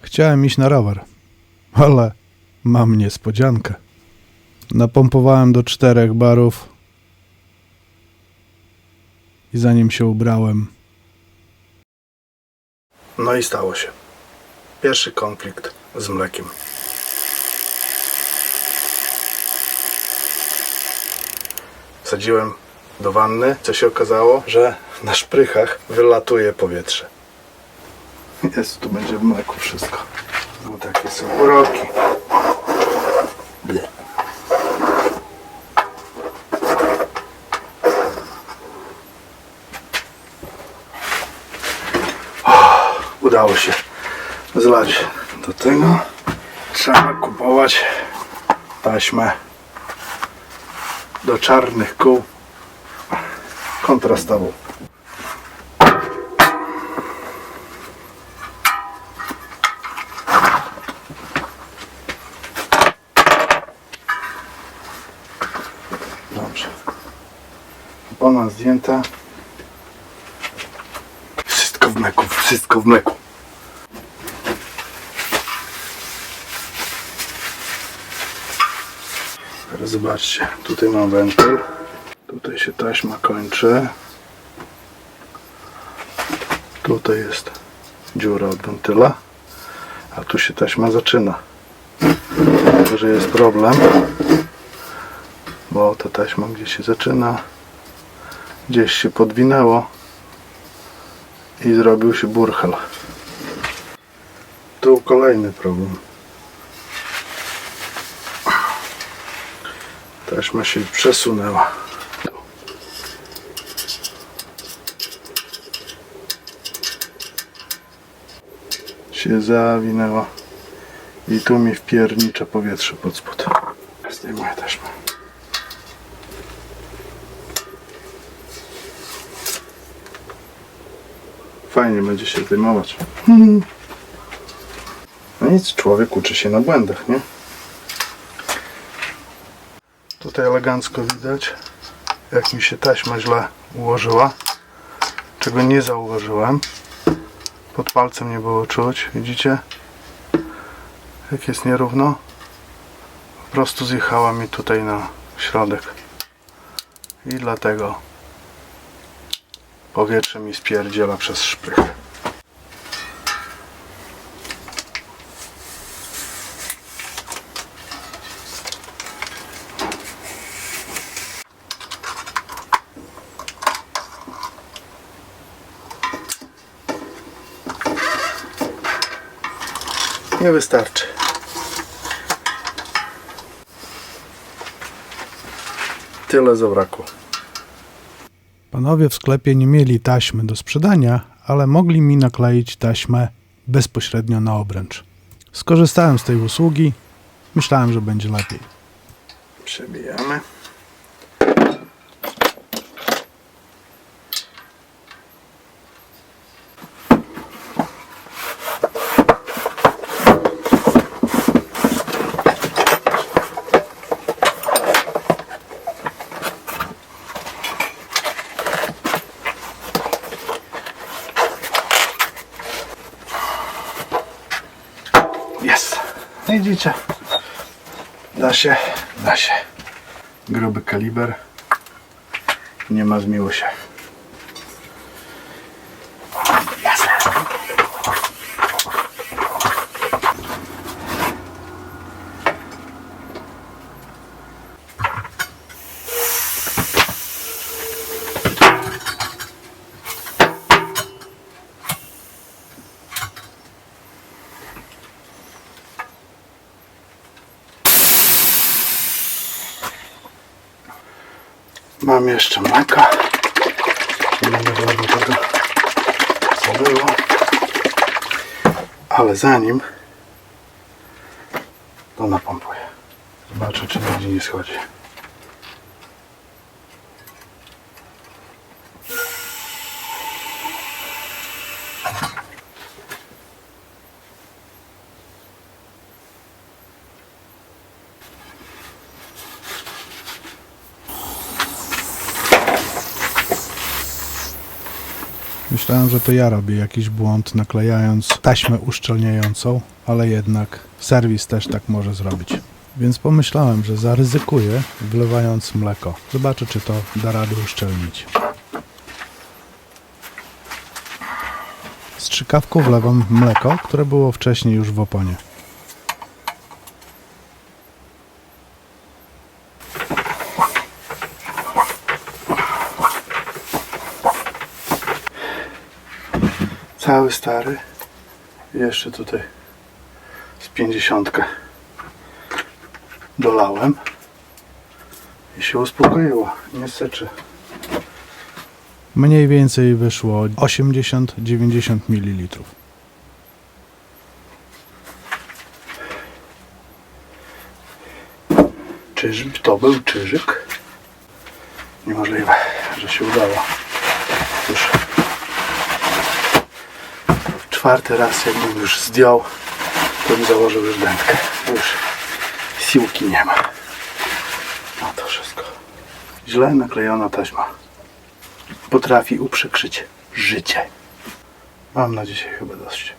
Chciałem iść na rower, ale mam niespodziankę. Napompowałem do czterech barów i zanim się ubrałem. No i stało się. Pierwszy konflikt z mlekiem. Wsadziłem do wanny, co się okazało, że na szprychach wylatuje powietrze. Jest, tu będzie w mleku wszystko. No takie są uroki. Udało się zlać do tego. Trzeba kupować taśmę do czarnych kół kontrastową. Opona zdjęta. Wszystko w mleku, wszystko w mleku. Teraz zobaczcie, tutaj mam wentyl. Tutaj się taśma kończy. Tutaj jest dziura od wentyla. A tu się taśma zaczyna. Tylko, że jest problem bo ta taśma gdzieś się zaczyna, gdzieś się podwinęło i zrobił się burchel. Tu kolejny problem. Taśma się przesunęła. Się zawinęła i tu mi wpiernicza powietrze pod spód. Zdejmuję taśmę. Fajnie będzie się zdejmować. No nic, człowiek uczy się na błędach, nie? Tutaj elegancko widać, jak mi się taśma źle ułożyła, czego nie zauważyłem. Pod palcem nie było czuć, widzicie? Jak jest nierówno. Po prostu zjechała mi tutaj na środek. I dlatego powietrze mi spierdziela przez szprych. Nie wystarczy. Tyle zabrakło. Panowie w sklepie nie mieli taśmy do sprzedania, ale mogli mi nakleić taśmę bezpośrednio na obręcz. Skorzystałem z tej usługi. Myślałem, że będzie lepiej. Przebijamy. Jest. Widzicie? Da się, da się. Gruby kaliber. Nie ma zmiło się. Mam jeszcze mleka. Nie będę robił tego, co było. Ale zanim to napompuję. Zobaczę, czy nigdzie nie schodzi. Myślałem, że to ja robię jakiś błąd naklejając taśmę uszczelniającą, ale jednak serwis też tak może zrobić. Więc pomyślałem, że zaryzykuję wlewając mleko. Zobaczę, czy to da radę uszczelnić. Strzykawką wlewam mleko, które było wcześniej już w oponie. Cały stary. Jeszcze tutaj z pięćdziesiątkę dolałem. I się uspokoiło. Nie syczy. Mniej więcej wyszło 80-90 ml. Czyżby to był czyżyk? Niemożliwe, że się udało. Już czwarty raz jakbym już zdjął, to bym założył już dętkę. Już siłki nie ma. No to wszystko. Źle naklejona taśma potrafi uprzykrzyć życie. Mam na dzisiaj chyba dość.